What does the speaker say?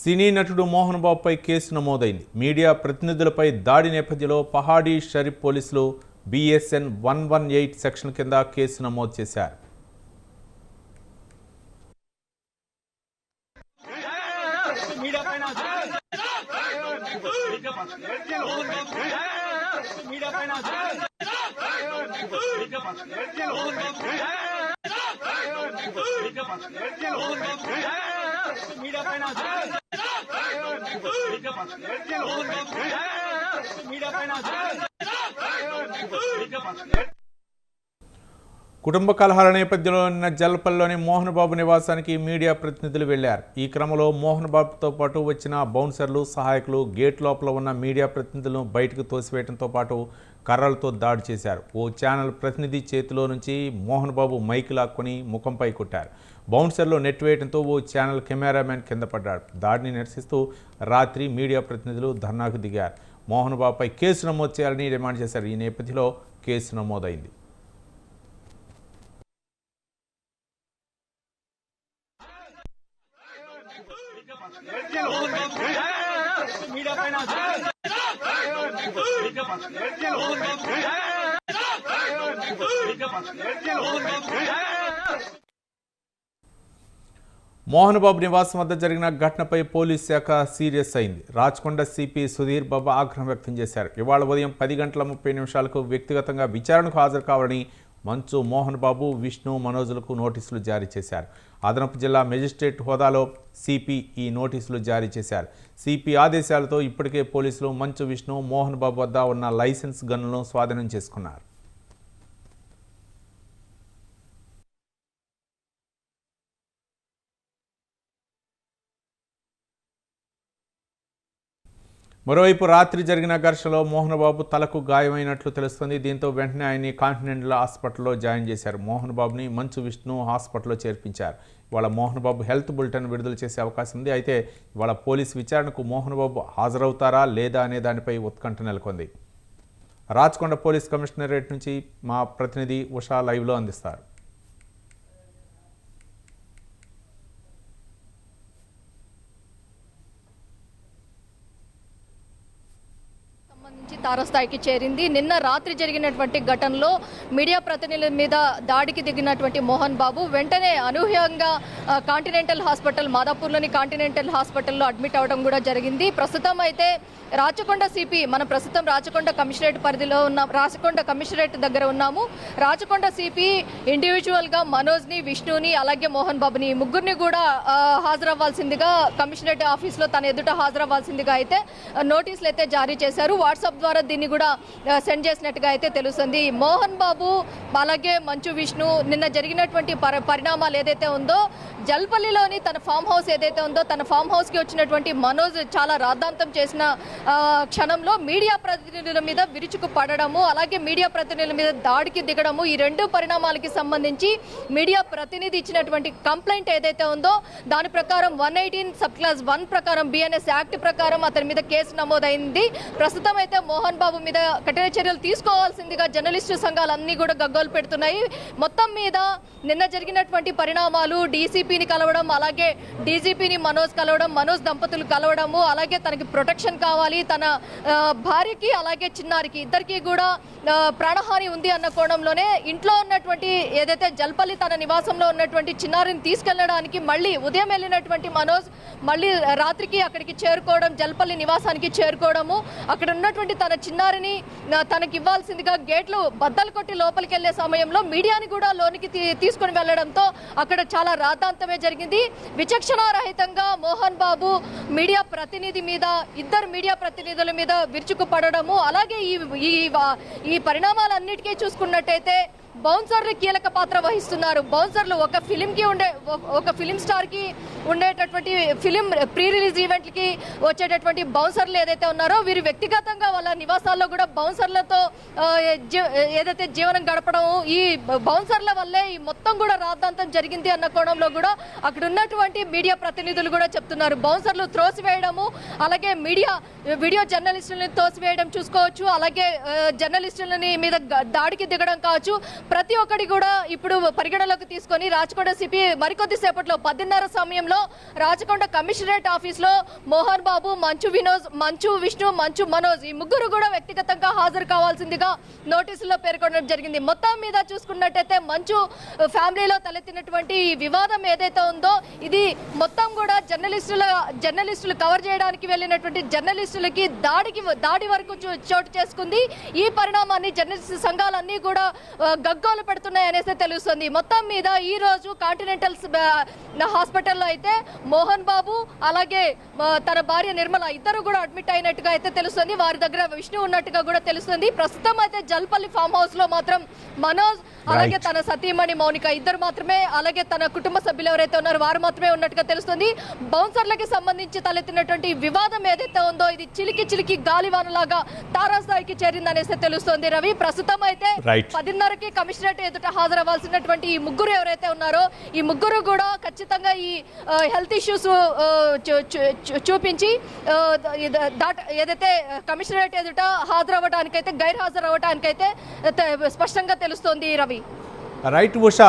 సినీ నటుడు మోహన్ బాబుపై కేసు నమోదైంది. మీడియా ప్రతినిధులపై దాడి నేపథ్యంలో పహాడీ షరీఫ్ పోలీసులు BSN one one eight section కింద కేసు నమోదు చేశారు. మీడియా పైన మీడియా పైన మీడియా పైన మీడియా పైన కుటుంబ కలహాల నేపథ్యంలో నిన్న జల్పల్లోని మోహన్ బాబు నివాసానికి మీడియా ప్రతినిధులు వెళ్ళారు. ఈ క్రమంలో మోహన్ బాబుతో పాటు వచ్చిన బౌన్సర్లు సహాయకులు గేట్ లోపల ఉన్న మీడియా ప్రతినిధులను బయటకు తోసివేయడంతో పాటు కర్రలతో దాడి చేశారు. ఓ ఛానల్ ప్రతినిధి చేతిలో నుంచి మోహన్ బాబు మైక్ లాక్కొని ముఖంపై కొట్టారు. బౌన్సర్లు నెట్టివేయడంతో ఓ ఛానల్ కెమెరామెన్ కింద పడ్డాడు. దాడిని నిరసిస్తూ రాత్రి మీడియా ప్రతినిధులు ధర్నాకు దిగారు. మోహన్ బాబుపై కేసు నమోదు చేయాలని డిమాండ్ చేశారు. ఈ నేపథ్యంలో కేసు నమోదైంది. మీడియా పైన మోహన్ బాబు నివాసం వద్ద జరిగిన ఘటనపై పోలీస్ శాఖ సీరియస్ అయింది. రాచకొండ సిపి సుధీర్ బాబు ఆగ్రహం వ్యక్తం చేశారు. ఇవాళ ఉదయం పది గంటల ముప్పై నిమిషాలకు వ్యక్తిగతంగా విచారణకు హాజరు కావాలని మంచు మోహన్ బాబు విష్ణు మనోజులకు నోటీసులు జారీ చేశారు. అదనపు జిల్లా మెజిస్ట్రేట్ హోదాలో సిపి ఈ నోటీసులు జారీ చేశారు. సిపి ఆదేశాలతో ఇప్పటికే పోలీసులు మంచు విష్ణు మోహన్ బాబు వద్ద ఉన్న లైసెన్స్ గన్లను స్వాధీనం చేసుకున్నారు. మరోవైపు రాత్రి జరిగిన ఘర్షణలో మోహన్ బాబు తలకు గాయమైనట్లు తెలుస్తుంది. దీంతో వెంటనే ఆయన్ని కాంటినెంటల్ హాస్పిటల్లో జాయిన్ చేశారు. మోహన్ బాబుని మంచు విష్ణు హాస్పిటల్లో చేర్పించారు. ఇవాళ మోహన్ బాబు హెల్త్ బులెటిన్ విడుదల చేసే అవకాశం ఉంది. అయితే ఇవాళ పోలీస్ విచారణకు మోహన్ బాబు హాజరవుతారా లేదా అనే దానిపై ఉత్కంఠ నెలకొంది. రాచకొండ పోలీస్ కమిషనరేట్ నుంచి మా ప్రతినిధి ఉషా లైవ్లో అందిస్తారు సంబంధించి తారస్థాయికి చేరింది. నిన్న రాత్రి జరిగినటువంటి ఘటనలో మీడియా ప్రతినిధుల మీద దాడికి దిగినటువంటి మోహన్ బాబు వెంటనే అనూహ్యంగా కాంటినెంటల్ హాస్పిటల్ మాదాపూర్లోని కాంటినెంటల్ హాస్పిటల్లో అడ్మిట్ అవ్వడం కూడా జరిగింది. ప్రస్తుతం అయితే రాచకొండ సిపి మనం ప్రస్తుతం రాచకొండ కమిషనరేట్ పరిధిలో ఉన్న రాచకొండ కమిషనరేట్ దగ్గర ఉన్నాము. రాచకొండ సిపి ఇండివిజువల్గా మనోజ్ని విష్ణుని అలాగే మోహన్ బాబుని ముగ్గురిని కూడా హాజరవ్వాల్సిందిగా కమిషనరేట్ ఆఫీస్లో తన ఎదుట హాజరవ్వాల్సిందిగా అయితే నోటీసులు అయితే జారీ చేశారు. వాట్సాప్ ద్వారా దీన్ని కూడా సెండ్ చేసినట్టుగా అయితే తెలుస్తుంది. మోహన్ బాబు అలాగే మంచు విష్ణు నిన్న జరిగినటువంటి పరి పరిణామాలు ఏదైతే ఉందో జల్పల్లిలోని తన ఫామ్ హౌస్ ఏదైతే ఉందో తన ఫామ్ హౌస్కి వచ్చినటువంటి మనోజ్ చాలా రాద్ధాంతం చేసిన క్షణంలో మీడియా ప్రతినిధుల మీద విరుచుకు పడడము అలాగే మీడియా ప్రతినిధుల మీద దాడికి దిగడము ఈ రెండు పరిణామాలకి సంబంధించి మీడియా ప్రతినిధి ఇచ్చినటువంటి కంప్లైంట్ ఏదైతే ఉందో దాని ప్రకారం one eighteen sub class one ప్రకారం బిఎన్ఎస్ యాక్ట్ ప్రకారం అతని మీద కేసు నమోదైంది. ప్రస్తుతం అయితే మోహన్ బాబు మీద కఠిన చర్యలు తీసుకోవాల్సిందిగా జర్నలిస్టు సంఘాలన్నీ కూడా గగ్గోలు పెడుతున్నాయి. మొత్తం మీద నిన్న జరిగినటువంటి పరిణామాలు డీసీపీని కలవడం అలాగే డీజీపీని మనోజ్ కలవడం మనోజ్ దంపతులు కలవడము అలాగే తనకి ప్రొటెక్షన్ కావాలి తన భార్యకి అలాగే చిన్నారికి. ఇద్దరికి కూడా ప్రాణహాని ఉంది అన్న కోణంలోనే ఇంట్లో ఉన్నటువంటి ఏదైతే జల్పల్లి తన నివాసంలో ఉన్నటువంటి చిన్నారిని తీసుకెళ్ళడానికి మళ్ళీ ఉదయం వెళ్ళినటువంటి మనోజ్ మళ్ళీ రాత్రికి అక్కడికి చేరుకోవడం జల్పల్లి నివాసానికి చేరుకోవడము అక్కడ ఉన్నటువంటి తన చిన్నారిని తనకి ఇవ్వాల్సిందిగా గేట్లు బద్దలు కొట్టి లోపలికి వెళ్ళే సమయంలో మీడియాని కూడా లోనికి తీ- తీసుకుని వెళ్ళడంతో అక్కడ చాలా రాద్ధాంతమే జరిగింది. విచక్షణారహితంగా మోహన్ బాబు మీడియా ప్రతినిధి మీద ఇద్దరు మీడియా ప్రతినిధుల మీద విరుచుకుపడము అలాగే ఈ ఈ ఈ పరిణామాలన్నిటికీ చూసుకున్నట్టయితే బౌన్సర్లు కీలక పాత్ర వహిస్తున్నారు. బౌన్సర్లు ఒక ఫిలింకి ఉండే ఒక- ఫిలిం స్టార్కి ఉండేటటువంటి ఫిలిం ప్రీ రిలీజ్ ఈవెంట్లకి వచ్చేటటువంటి బౌన్సర్లు ఏదైతే ఉన్నారో వీరు వ్యక్తిగతంగా వాళ్ళ నివాసాల్లో కూడా బౌన్సర్లతో ఏదైతే జీవనం గడపడం ఈ బౌన్సర్ల వల్లే ఈ మొత్తం కూడా రాద్ధాంతం జరిగింది అన్న కోణంలో కూడా అక్కడ ఉన్నటువంటి మీడియా ప్రతినిధులు కూడా చెప్తున్నారు. బౌన్సర్లు త్రోసివేయడము అలాగే మీడియా వీడియో జర్నలిస్టులని తోసివేయడం చూసుకోవచ్చు అలాగే జర్నలిస్టులని మీద దాడికి దిగడం కావచ్చు ప్రతి ఒక్కటి కూడా ఇప్పుడు పరిగణలోకి తీసుకొని రాచకొండ సిపి మరికొద్ది సేపట్లో పదిన్నర సమయంలో రాచకొండ కమిషనరేట్ ఆఫీస్లో మోహన్ బాబు మంచు వినోద్ మంచు విష్ణు మంచు మనోజ్ ఈ ముగ్గురు కూడా వ్యక్తిగతంగా హాజరు కావాల్సిందిగా నోటీసుల్లో పేర్కొనడం జరిగింది. మొత్తం మీద చూసుకున్నట్టయితే మంచు ఫ్యామిలీలో తలెత్తినటువంటి ఈ వివాదం ఏదైతే ఉందో ఇది మొత్తం కూడా జర్నలిస్టుల జర్నలిస్టులు కవర్ చేయడానికి వెళ్ళినటువంటి జర్నలిస్టులకి దాడికి దాడి వరకు చోటు చేసుకుంది. ఈ పరిణామాన్ని జర్నలిస్ట్ సంఘాలన్నీ కూడా గగ్గోలు పెడుతున్నాయి అనేసి తెలుస్తుంది. మొత్తం మీద ఈ రోజు కాంటినెంటల్ హాస్పిటల్లో అయితే మోహన్ బాబు అలాగే తన భార్య నిర్మల ఇద్దరు కూడా అడ్మిట్ అయినట్టుగా అయితే తెలుస్తుంది. వారి దగ్గర విష్ణు ఉన్నట్టుగా కూడా తెలుస్తుంది. ప్రస్తుతం అయితే జల్పల్లి ఫామ్ హౌస్లో మాత్రం మనోజ్ అలాగే. తన సతీమణి మౌనిక ఇద్దరు మాత్రమే అలాగే తన కుటుంబ సభ్యులు ఎవరైతే ఉన్నారో వారు మాత్రమే ఉన్నట్టుగా తెలుస్తుంది. బౌన్సర్లకి సంబంధించి తలెత్తినటువంటి వివాదం ఏదైతే ఉందో ఇది చిలికి చిలికి గాలివానలాగా తారాస్థాయికి చేరిందనేసి తెలుస్తుంది రవి. ప్రస్తుతం అయితే. పదిన్నరకి కమిషనరేట్ ఎదుట హాజరవ్వాల్సినటువంటి ఈ ముగ్గురు ఎవరైతే ఉన్నారో ఈ ముగ్గురు కూడా ఖచ్చితంగా ఈ హెల్త్ ఇష్యూస్ చూపించి దాట ఏదైతే కమిషనరేట్ ఎదుట హాజరవ్వడానికైతే గైర్ హాజరు అవ్వడానికైతే త- స్పష్టంగా తెలుస్తోంది రవి. రైట్ ఉషా.